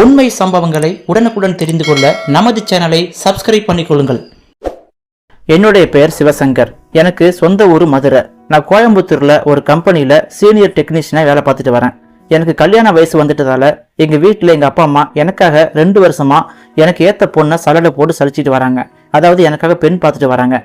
உண்மை சம்பவங்களை உடனுக்குடன் தெரிந்து கொள்ள நமது சேனலை சப்ஸ்கிரைப் பண்ணிக்கொள்ளுங்கள் என்னுடைய பெயர் சிவசங்கர். எனக்கு சொந்த ஊர் மதுரை. நான் கோயம்புத்தூர்ல ஒரு கம்பெனியில சீனியர் டெக்னீஷியனா வேலை பார்த்துட்டு வரேன். எனக்கு கல்யாண வயசு வந்துட்டதால எங்க வீட்டில் எங்க அப்பா அம்மா எனக்காக ரெண்டு வருஷமா எனக்கு ஏத்த பொண்ணை சலடை போட்டு சலிச்சிட்டு வராங்க. அதாவது எனக்காக பெண் பார்த்துட்டு வராங்க.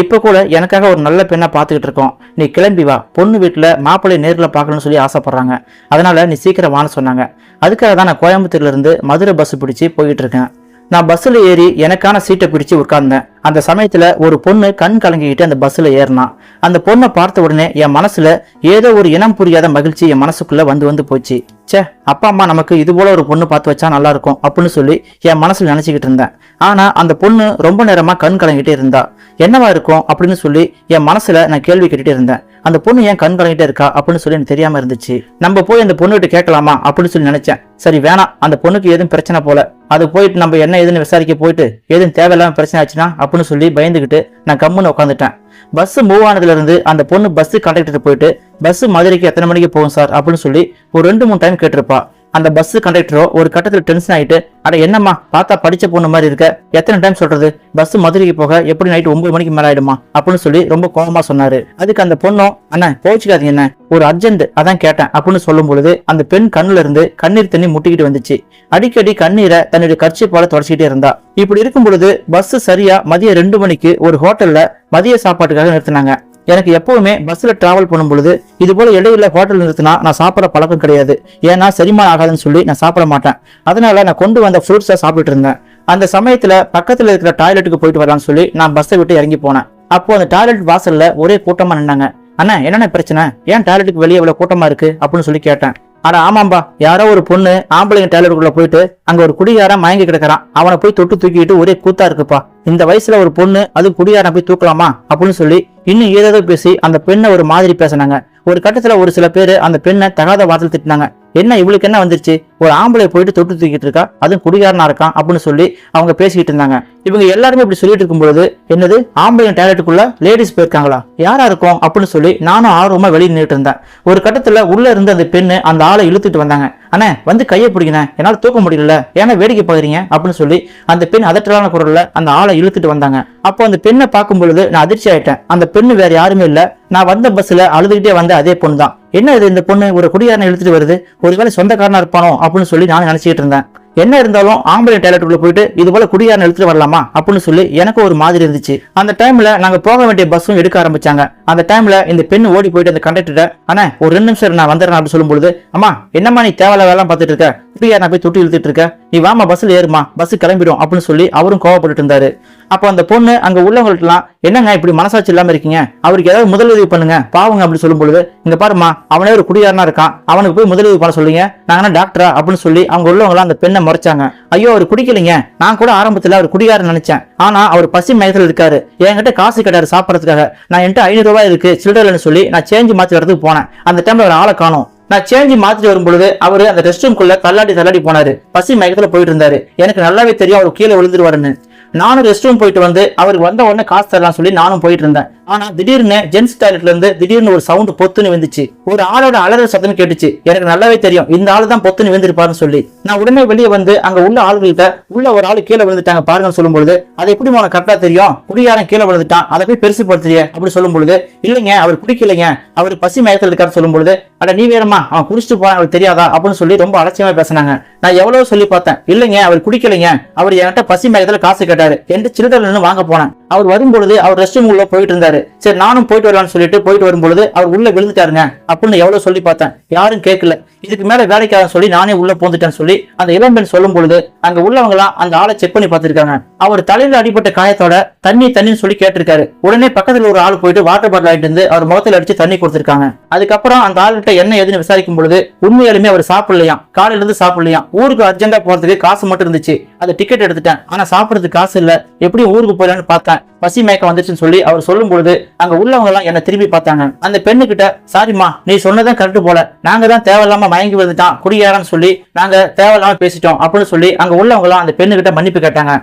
இப்போ கூட எனக்காக ஒரு நல்ல பெண்ணை பார்த்துக்கிட்டு இருக்கோம். நீ கிளம்பி வா. பொண்ணு வீட்டில் மாப்பிள்ளை நேரில் பார்க்கணும்னு சொல்லி ஆசைப்படுறாங்க. அதனால நீ சீக்கிரம் வான்னு சொன்னாங்க. அதுக்காக தான் நான் கோயம்புத்தூர்லேருந்து மதுரை பஸ் பிடிச்சி போயிட்டு இருக்கேன். நான் பஸ்ஸில் ஏறி எனக்கான சீட்டை பிடிச்சு உட்கார்ந்தேன். அந்த சமயத்துல ஒரு பொண்ணு கண் கலங்கிக்கிட்டு அந்த பஸ்ஸில் ஏறினான் அந்த பொண்ணை பார்த்த உடனே என் மனசுல ஏதோ ஒரு இனம் புரியாத மகிழ்ச்சி என் மனசுக்குள்ள வந்து வந்து போச்சு. சே அப்பா அம்மா நமக்கு இது போல ஒரு பொண்ணு பார்த்து வச்சா நல்லா இருக்கும் அப்படின்னு சொல்லி என் மனசுல நினைச்சுக்கிட்டு இருந்தேன். ஆனா அந்த பொண்ணு ரொம்ப நேரமா கண் கலங்கிட்டே இருந்தா. என்னவா இருக்கும் அப்படின்னு சொல்லி என் மனசுல நான் கேள்வி கேட்டுட்டே இருந்தேன். அந்த பொண்ணு ஏன் கண் கலங்கிட்டே இருக்கா அப்படின்னு சொல்லி எனக்கு தெரியாம இருந்துச்சு. நம்ம போய் அந்த பொண்ணுகிட்ட கேட்கலாமா அப்படின்னு சொல்லி நினைச்சேன். சரி வேணாம். அந்த பொண்ணுக்கு எதுவும் பிரச்சனை போல. அது போயிட்டு நம்ம என்ன ஏதுன்னு விசாரிக்க போயிட்டு எதுவும் தேவையில்லாம பிரச்சனை ஆச்சுன்னா அப்படின்னு சொல்லி பயந்துகிட்டு நான் கம்முன்னு உட்காந்துட்டேன் பஸ் மூவ் ஆனதுல இருந்து அந்த பொண்ணு பஸ் கண்டக்டர் போயிட்டு பஸ் மதுரைக்கு எத்தனை மணிக்கு போகும் சார் அப்படின்னு சொல்லி ஒரு ரெண்டு மூணு டைம் கேட்டிருப்பா. அந்த பஸ் கண்டக்டரோ ஒரு கட்டத்தில் டென்ஷன் ஆயிட்டு அட என்னம்மா பார்த்தா படிச்ச பொண்ணு மாதிரி இருக்க. எத்தனை டைம் சொல்றது? பஸ் மதுரைக்கு போக எப்படி நைட் ஒன்பது மணிக்கு மேல ஆயிடுமா? அப்படின்னு சொல்லி ரொம்ப கோபமா சொன்னாரு. அதுக்கு அந்த பொண்ணும் அண்ணா கோச்சிக்காதீங்க என்ன ஒரு அர்ஜென்ட் அதான் கேட்டேன் அப்படின்னு சொல்லும் பொழுது அந்த பெண் கண்ணுல இருந்து கண்ணீர் தண்ணி முட்டிக்கிட்டு வந்துச்சு. அடிக்கடி கண்ணீரை தன்னுடைய கட்சி போல தொடச்சிக்கிட்டே இருந்தா. இப்படி இருக்கும் பொழுது பஸ் சரியா மதியம் ரெண்டு மணிக்கு ஒரு ஹோட்டல்ல மதிய சாப்பாட்டுக்காக நிறுத்தினாங்க. எனக்கு எப்பவுமே பஸ்ஸில் டிராவல் பண்ணும் பொழுது இது போல இடையில ஹோட்டல் நிறுத்தினா நான் சாப்பிட பழக்கம் கிடையாது. ஏன்னா செரிமானம் ஆகாதுன்னு சொல்லி நான் சாப்பிட மாட்டேன். அதனால நான் கொண்டு வந்த ஃப்ரூட்ஸை சாப்பிட்டு இருந்தேன். அந்த சமயத்தில் பக்கத்தில் இருக்கிற டாய்லெட்டுக்கு போயிட்டு வரலாம்னு சொல்லி நான் பஸ்ஸை விட்டு இறங்கி போனேன். அப்போ அந்த டாய்லெட் வாசல்ல ஒரே கூட்டமாக நின்னாங்க. அண்ணா என்னென்ன பிரச்சனை? ஏன் டாய்லெட்டுக்கு வெளியே இவ்வளோ கூட்டமாக இருக்கு? அப்படின்னு சொல்லி கேட்டேன். ஆனா ஆமாம்பா யாரோ ஒரு பொண்ணு ஆம்பளைங்க டாய்லெட்டுக்குள்ள போயிட்டு அங்க ஒரு குடிகாரன் மயங்கி கிடக்குறான். அவனை போய் தொட்டு தூக்கிட்டு ஒரே கூத்தா இருக்குப்பா. இந்த வயசுல ஒரு பொண்ணு அது குடிகாரன் போய் தூக்கலாமா? அப்படின்னு சொல்லி இன்னும் ஏதேதோ பேசி அந்த பெண்ணை ஒரு மாதிரி பேசினாங்க. ஒரு கட்டத்துல ஒரு சில பேர் அந்த பெண்ணை தகாத வார்த்தை திட்டினாங்க. என்ன இவளுக்கு என்ன வந்துருச்சு? ஒரு ஆம்பளை போயிட்டு தொட்டு தூக்கிட்டு இருக்கா? அதுவும் குடிகாரனா இருக்கான் அப்படின்னு சொல்லி அவங்க பேசிக்கிட்டு இருந்தாங்க. இவங்க எல்லாருமே இப்படி சொல்லிட்டு இருக்கும்போது என்னது? ஆம்பளை டாய்லெட்டுக்குள்ள லேடிஸ் போயிருக்காங்களா? யாரா இருக்கும்? அப்படின்னு சொல்லி நானும் ஆர்வமா வெளியே நின்றுட்டு இருந்தேன். ஒரு கட்டத்துல உள்ள இருந்த அந்த பெண்ணு அந்த ஆளை இழுத்துட்டு வந்தாங்க. அண்ணே வந்து கையை பிடிக்கணும் என்னால தூக்க முடியல. ஏன்னா வேடிக்கை பாக்குறீங்க அப்படின்னு சொல்லி அந்த பெண் அதற்றலான குரல்ல அந்த ஆளை இழுத்துட்டு வந்தாங்க. அப்போ அந்த பெண்ணை பார்க்கும் பொழுது நான் அதிர்ச்சி ஆயிட்டேன். அந்த பெண்ணு வேற யாருமே இல்ல. நான் வந்த பஸ்ல அழுதுகிட்டே வந்த அதே பொண்ணு தான் என்ன இது இந்த பொண்ணு ஒரு குடியாரனை இழுத்துட்டு வருது? ஒருவேளை சொந்தக்காரனா இருப்பானோ அப்படின்னு சொல்லி நான் நினைச்சிட்டு இருந்தேன். என்ன இருந்தாலும் ஆம்பளை டாய்லெட்டுக்குள்ள போயிட்டு இது போல குடியாரன் எடுத்துட்டு வரலாமா? அப்படின்னு சொல்லி எனக்கு ஒரு மாதிரி இருந்துச்சு. அந்த டைம்ல நாங்க போக வேண்டிய பஸ்ஸும் எடுக்க ஆரம்பிச்சாங்க. அந்த டைம்ல இந்த பெண் ஓடி போயிட்டு அந்த கண்டக்டர் அண்ணா ஒரு ரெண்டு நிமிஷம் நான் வந்துடுறேன் அப்படின்னு சொல்லும் பொழுது அம்மா என்னம்மா நீ தேவையில்ல வேலை பார்த்துட்டு இருக்க? குடியாரனை போய் தொட்டி இழுத்துட்டு இருக்க நீ வாமா பஸ்ல ஏறுமா பஸ் கிளம்பிடும் அப்படின்னு சொல்லி அவரும் கோவப்பட்டு இருந்தாரு. அப்போ அந்த பொண்ணு அங்க உள்ளவங்கள்ட்டலாம் என்னங்க இப்படி மனசாட்சி இல்லாம இருக்கீங்க? அவருக்கு ஏதாவது முதலுதவி பண்ணுங்க. பாவங்க அப்படின்னு சொல்லும் பொழுது இங்க பாருமா அவனே ஒரு குடியாரனா இருக்கான். அவனுக்கு போய் முதலுதவி பண்ண சொல்லுங்க. நாங்கன்னா டாக்டரா அப்படின்னு சொல்லி அவங்க உள்ளவங்களாம் அந்த பெண்ணை முறைச்சாங்க. ஐயோ அவர் குடிக்கலைங்க. நான் கூட ஆரம்பத்துல அவர் குடியாரன் நினைச்சேன். ஆனா அவர் பசி மயத்தில் இருக்காரு. என்கிட்ட காசு கிடையாது சாப்பிடறதுக்காக. நான் என்கிட்ட ஐநூறு ரூபாய் இருக்கு சில்லறன்னு சொல்லி நான் சேஞ்ச் மாத்தி வரதுக்கு போனேன். அந்த டைம்ல ஒரு ஆளை காணோம். நான் சேஞ்ச் மாத்திட்டு வரும்பொழுது அவர் அவரு அந்த ரெஸ்ட் ரூம்குள்ள தள்ளாடி தள்ளாடி போனாரு. பசி மயக்கத்துல போயிட்டு இருந்தாரு. எனக்கு நல்லாவே தெரியும் அவர் கீழே விழுந்துருவாருன்னு. நானும் ரெஸ்ட் ரூம் போயிட்டு வந்து அவருக்கு வந்த உடனே காசு தரலாம் சொல்லி நானும் போயிட்டு இருந்தேன். ஆனா திடீர்னு ஜென்ஸ் டாய்லெட்ல இருந்து திடீர்னு ஒரு சவுண்ட் பொத்துன்னு வந்துச்சு ஒரு ஆளோட அலற சத்தம் கேட்டுச்சு. எனக்கு நல்லாவே தெரியும். இந்த ஆளு தான் பொத்துன்னு விழுந்திருப்பாருன்னு சொல்லி. நான் உடனே வெளியே வந்து அங்க உள்ள ஆளுகிட்ட உள்ள ஒரு ஆளு கீழே விழுந்துட்டாங்க பாருங்கன்னு சொல்லும்பொழுது அதை அது எப்படி உனக்கு கரெக்டா தெரியும்? குடியாரன் கீழே விழுந்துட்டான். அதை போய் பெருசு படுத்துறிய? அப்படி சொல்லும் பொழுது இல்லைங்க அவர் குடிக்கலைங்க. அவர் பசி மயத்தில் இருக்காரு சொல்லும் பொழுது அட நீ வேறமா அவன் குடிச்சிட்டு போன அவருக்கு தெரியாதா? அப்படின்னு சொல்லி ரொம்ப அலட்சியமா பேசினாங்க. நான் எவ்வளவு சொல்லி பார்த்தேன். இல்லைங்க அவர் குடிக்கலைங்க. அவர் என்கிட்ட பசி மயத்துல காசு கேட்டாரு. என்கிட்ட சில்லறை வாங்க போனேன். அவர் வரும்பொழுது அவர் ரெஸ்ட் ரூம் உள்ள போயிட்டு இருந்தாரு. சரி நானும் போயிட்டு வரலாம்னு சொல்லிட்டு போயிட்டு வரும்பொழுது அவர் உள்ள விழுந்துட்டாருங்க. அப்படின்னு எவ்வளவு சொல்லி பார்த்தேன். யாரும் கேட்கல. இதுக்கு மேல வேலைக்காரன் சொல்லி நானே உள்ள போந்துட்டேன்னு சொல்லி அந்த இளம்பெண் சொல்லும் பொழுது அங்க உள்ளவங்க எல்லாம் அந்த ஆளை செக் பண்ணி பார்த்திருக்காங்க. அவர் தலையில அடிபட்ட காயத்தோட தண்ணி தண்ணின்னு சொல்லி கேட்டிருக்காரு. உடனே பக்கத்துல ஒரு ஆள் போயிட்டு வாட்டர் பாட்டில் ஆயிட்டு இருந்து அவர் முகத்துல அடிச்சு தண்ணி கொடுத்திருக்காங்க. அதுக்கப்புறம் அந்த ஆள்கிட்ட என்ன ஏதுன்னு விசாரிக்கும் பொழுது உண்மையாலுமே அவர் சாப்பிடலையாம். காலையில இருந்து சாப்பிடலையாம். ஊருக்கு அர்ஜென்டா போறதுக்கு காசு மட்டும் இருந்துச்சு. அந்த டிக்கெட் எடுத்துட்டேன். ஆனா சாப்பிடறதுக்கு காசு இல்ல. எப்படி ஊருக்கு போயிடலான்னு பார்த்தேன். பசி மயக்கம் வந்துச்சுன்னு சொல்லி அவர் சொல்லும் பொழுது அங்க உள்ளவங்க எல்லாம் என்ன திரும்பி பார்த்தாங்க. அந்த பெண்ணு கிட்ட சாரிம்மா நீ சொன்னதான் கரெக்ட் போல. நாங்க தான் தேவையில்லாம மயங்கி வந்துட்டான் குடியாரன்னு சொல்லி நாங்க தேவையில்லாம பேசிட்டோம். அப்படின்னு சொல்லி அங்க உள்ளவங்க எல்லாம் அந்த பெண்ணு கிட்ட மன்னிப்பு கேட்டாங்க.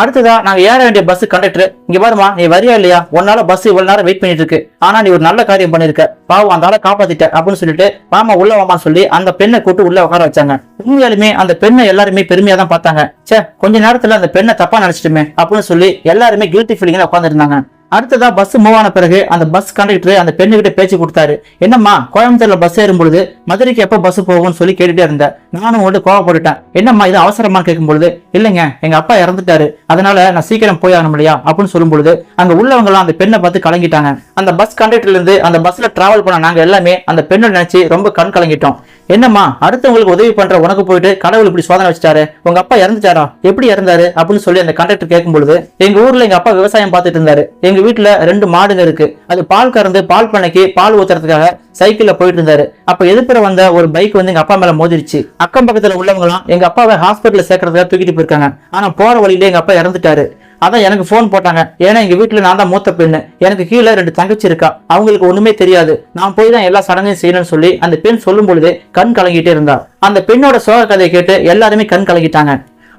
அடுத்ததா நாங்க ஏற வேண்டிய பஸ் கண்டக்டர் இங்க பாருமா நீ வரியா இல்லையா? உன்னால பஸ் இவ்வளவு நேரம் வெயிட் பண்ணிட்டு இருக்கு ஆனா நீ ஒரு நல்ல காரியம் பண்ணிருக்க. பாவம் அந்த ஆளை காப்பாத்திட்ட அப்படின்னு சொல்லிட்டு வாமா உள்ள வாமா சொல்லி அந்த பெண்ணை கூட்டு உள்ள உட்கார வச்சாங்க. உண்மையாலுமே அந்த பெண்ணை எல்லாருமே பெருமையா தான் பார்த்தாங்க. ச்சே கொஞ்ச நேரத்துல அந்த பெண்ணை தப்பா நினைச்சிட்டுமே அப்படின்னு சொல்லி எல்லாருமே கில்ட்டி ஃபீலிங்ல உட்காந்துருந்தாங்க அடுத்ததா பஸ் மூவ் ஆன பிறகு அந்த பஸ் கண்டக்டர் அந்த பெண்ணுகிட்ட பேச்சு கொடுத்தாரு. என்னம்மா கோயம்புத்தூர்ல பஸ் ஏறும்பொழுது மதுரைக்கு எப்போ பஸ் போகும்னு சொல்லி கேட்டுட்டே இருந்தேன் நானும் உங்கள்ட்ட கோவப்பட்டுட்டேன். என்னம்மா இது அவசரமா கேட்கும்பொழுது இல்லைங்க எங்க அப்பா இறந்துட்டாரு. அதனால நான் சீக்கிரம் போய் ஆகணும் இல்லையா? அப்படின்னு சொல்லும்பொழுது அங்க உள்ளவங்களாம் அந்த பெண்ணை பார்த்து கலங்கிட்டாங்க. அந்த பஸ் கண்டக்டர்ல இருந்து அந்த பஸ்ல டிராவல் பண்ண நாங்க எல்லாமே அந்த பெண்ணை நினைச்சு ரொம்ப கண் கலங்கிட்டோம் என்னம்மா அடுத்தவங்களுக்கு உதவி பண்ற உனக்கு போயிட்டு கடவுள் இப்படி சோதனை வச்சுட்டாரு உங்க அப்பா இறந்துட்டாரா எப்படி இறந்தாரு அப்படின்னு சொல்லி அந்த கண்டக்டர் கேட்கும் பொழுது எங்க ஊர்ல எங்க அப்பா விவசாயம் பார்த்துட்டு இருந்தாரு. எங்க வீட்டுல ரெண்டு மாடுங்க இருக்கு. அது பால் கறந்து பால் பண்ணைக்கு பால் ஊத்துறதுக்காக சைக்கிள்ல போயிட்டு இருந்தாரு. அப்ப எதிர்ப்புற வந்த ஒரு பைக் வந்து எங்க அப்பா மேல மோதிருச்சு. அக்கம் பக்கத்துல உள்ளவங்க எங்க அப்பாவை ஹாஸ்பிட்டல் சேர்க்கறதுக்காக தூக்கிட்டு போயிருக்காங்க. ஆனா போற வழியில எங்க அப்பா இறந்துட்டாரு. அதான் எனக்கு ஃபோன் போட்டாங்க. ஏன்னா எங்க வீட்டுல நான் தான் மூத்த பெண்ணு. எனக்கு கீழே ரெண்டு தங்கச்சி இருக்கா. அவங்களுக்கு ஒண்ணுமே தெரியாது. நான் போய் தான் எல்லா சடங்கையும் செய்யணும்னு சொல்லி அந்த பெண் சொல்லும் பொழுது கண் கலங்கிட்டே இருந்தா. அந்த பெண்ணோட சோக கதையை கேட்டு எல்லாருமே கண் கலங்கிட்டாங்க.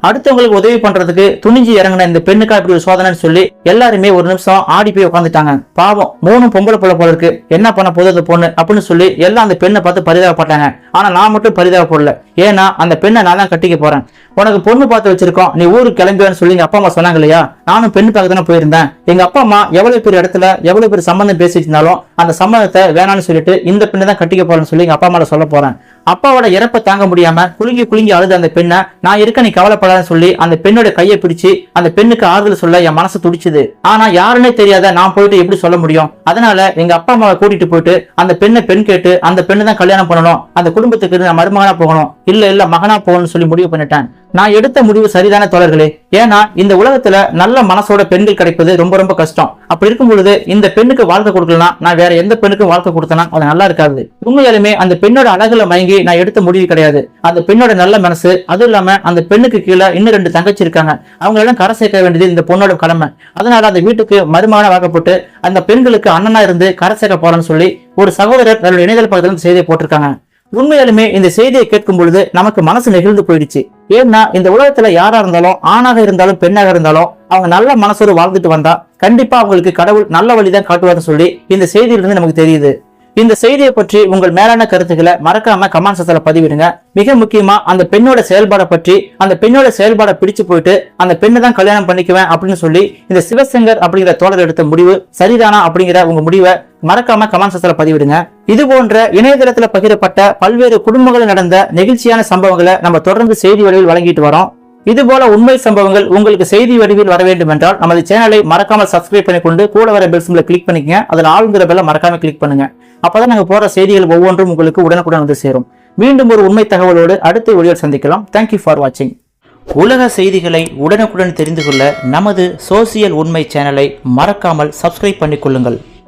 அடுத்தவங்களுக்கு உதவி பண்றதுக்கு துணிஞ்சு இறங்கின இந்த பெண்ணுக்கா இப்படி ஒரு சோதனைன்னு சொல்லி எல்லாருமே ஒரு நிமிஷம் ஆடி போய் உட்காந்துட்டாங்க பாவம் மூணு பொம்பளை புள்ள போல இருக்கு. என்ன பண்ண போகுது அந்த பொண்ணு? அப்படின்னு சொல்லி எல்லாம் அந்த பெண்ணை பார்த்து பரிதாபப்பட்டாங்க. ஆனா நான் மட்டும் பரிதாபப்படல. ஏன்னா அந்த பெண்ணை நான் தான் கட்டிக்க போறேன். உனக்கு பொண்ணு பார்த்து வச்சிருக்கோம். நீ ஊருக்கு கிளம்புவேன்னு சொல்லி எங்க அப்பா அம்மா சொன்னாங்க இல்லையா? நானும் பெண்ணு பார்க்க தானே போயிருந்தேன். எங்க அப்பா அம்மா எவ்வளவு பெரிய இடத்துல எவ்வளவு பெரிய சம்பந்தம் பேசிட்டு இருந்தாலும் அந்த சம்பந்தத்தை வேணாம்னு சொல்லிட்டு இந்த பெண்ணை தான் கட்டிக்க போறேன்னு சொல்லி எங்க அப்பா அம்மால சொல்ல போறேன். அப்பாவோட இறப்பை தாங்க முடியாம குலுங்கி குலுங்கி அழுது அந்த பெண்ணை நான் இருக்க நீ கவலைப்படாதன்னு சொல்லி அந்த பெண்ணோட கையை பிடிச்சு அந்த பெண்ணுக்கு ஆறுதல் சொல்ல என் மனசு துடிச்சுது. ஆனா யாருன்னே தெரியாத நான் போயிட்டு எப்படி சொல்ல முடியும்? அதனால எங்க அப்பா அம்மாவை கூட்டிட்டு போயிட்டு அந்த பெண்ணை பெண் கேட்டு அந்த பெண்ணை தான் கல்யாணம் பண்ணணும். அந்த குடும்பத்துக்கு நான் மருமகனா போகணும். இல்ல இல்ல மகனா போகணும்னு சொல்லி முடிவு பண்ணிட்டேன். நான் எடுத்த முடிவு சரிதான தோழர்களே? ஏன்னா இந்த உலகத்துல நல்ல மனசோட பெண்கள் கிடைப்பது ரொம்ப ரொம்ப கஷ்டம். அப்படி இருக்கும் பொழுது இந்த பெண்ணுக்கு வாழ்க்கை கொடுக்கலாம் நான் வேற எந்த பெண்ணுக்கும் வாழ்க்கை கொடுத்தனா அது நல்லா இருக்காது. உண்மையாலுமே அந்த பெண்ணோட அழகுல மயங்கி நான் எடுத்த முடிவு கிடையாது. அந்த பெண்ணோட நல்ல மனசு அதுவும் இல்லாம அந்த பெண்ணுக்கு கீழே இன்னும் ரெண்டு தங்கச்சி இருக்காங்க. அவங்க எல்லாம் கரை சேர்க்க வேண்டியது இந்த பொண்ணோட கடமை. அதனால அந்த வீட்டுக்கு மருமான வாக்கப்பட்டு அந்த பெண்களுக்கு அண்ணனா இருந்து கரை சேர்க்க போறேன்னு சொல்லி ஒரு சகோதரர் தன்னுடைய இணையதள பக்கத்துல செய்தியை போட்டிருக்காங்க. உண்மையாலுமே இந்த செய்தியை கேட்கும் பொழுது நமக்கு மனசு நெகிழ்ந்து போயிடுச்சு. ஏன்னா இந்த உலகத்துல யாரா இருந்தாலும் ஆணாக இருந்தாலும் பெண்ணாக இருந்தாலும் அவங்க நல்ல மனசோடு வாழ்ந்துட்டு வந்தா கண்டிப்பா அவங்களுக்கு கடவுள் நல்ல வழிதான் காட்டுவார்னு சொல்லி இந்த செய்தியிலிருந்து நமக்கு தெரியுது. இந்த செய்தியை பற்றி உங்கள் மேலான கருத்துக்களை மறக்காம கமெண்ட் செக்ஷன்ல பதிவிடுங்க. மிக முக்கியமா அந்த பெண்ணோட செயல்பாடை பற்றி அந்த பெண்ணோட செயல்பாடை பிடிச்சு போயிட்டு அந்த பெண்ணை தான் கல்யாணம் பண்ணிக்குவேன் அப்படின்னு சொல்லி இந்த சிவசங்கர் அப்படிங்கிற தோழர் எடுத்த முடிவு சரிதானா அப்படிங்கிற உங்க முடிவை மறக்காம கமெண்ட் செக்ஷன்ல பதிவிடுங்க. இது போன்ற இணையதளத்துல பகிரப்பட்ட பல்வேறு குடும்பங்கள் நடந்த நெகிழ்ச்சியான சம்பவங்களை நம்ம தொடர்ந்து செய்தி வடிவில் வழங்கிட்டு வரோம். இது போல உண்மை சம்பவங்கள் உங்களுக்கு செய்தி வடிவில் வர வேண்டும் என்றால் நமது சேனலை மறக்காமல் சப்ஸ்கிரைப் பண்ணிக்கொண்டு கூட வர பெல் சிம்பிளை கிளிக் பண்ணிக்கங்க. அதில் ஆளுங்கிற பெல்ல மறக்காம கிளிக் பண்ணுங்க. அப்பதான் நாங்க போற செய்திகள் ஒவ்வொன்றும் உங்களுக்கு உடனுக்குடன் வந்து சேரும். மீண்டும் ஒரு உண்மை தகவலோடு அடுத்த வீடியோவில் சந்திக்கலாம். தேங்க்யூ ஃபார் வாட்சிங் உலக செய்திகளை உடனுக்குடன் தெரிந்து கொள்ள நமது சோசியல் உண்மை சேனலை மறக்காமல் சப்ஸ்கிரைப் பண்ணிக்கொள்ளுங்கள்.